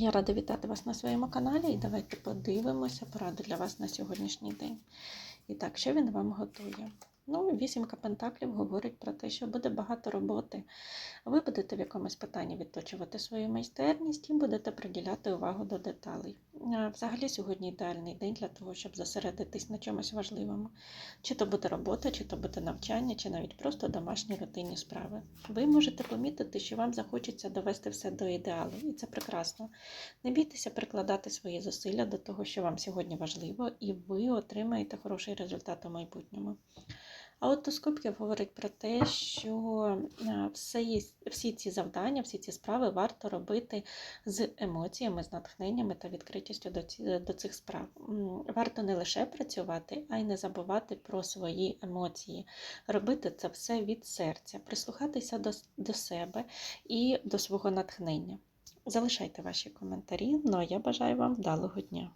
Я рада вітати вас на своєму каналі і давайте подивимося поради для вас на сьогоднішній день. І так, що він вам готує? Ну, вісімка пентаклів говорить про те, що буде багато роботи. Ви будете в якомусь питанні відточувати свою майстерність і будете приділяти увагу до деталей. Взагалі сьогодні ідеальний день для того, щоб зосередитись на чомусь важливому. Чи то буде робота, чи то буде навчання, чи навіть просто домашні рутинні справи. Ви можете помітити, що вам захочеться довести все до ідеалу, і це прекрасно. Не бійтеся прикладати свої зусилля до того, що вам сьогодні важливо, і ви отримаєте хороший результат у майбутньому. А от до Кубків говорить про те, що е, все є- всі ці завдання, всі ці справи варто робити з емоціями, з натхненнями та відкритістю до, ці- до цих справ. Варто не лише працювати, а й не забувати про свої емоції, робити це все від серця, прислухатися до, до себе і до свого натхнення. Залишайте ваші коментарі. Ну а я бажаю вам вдалого дня.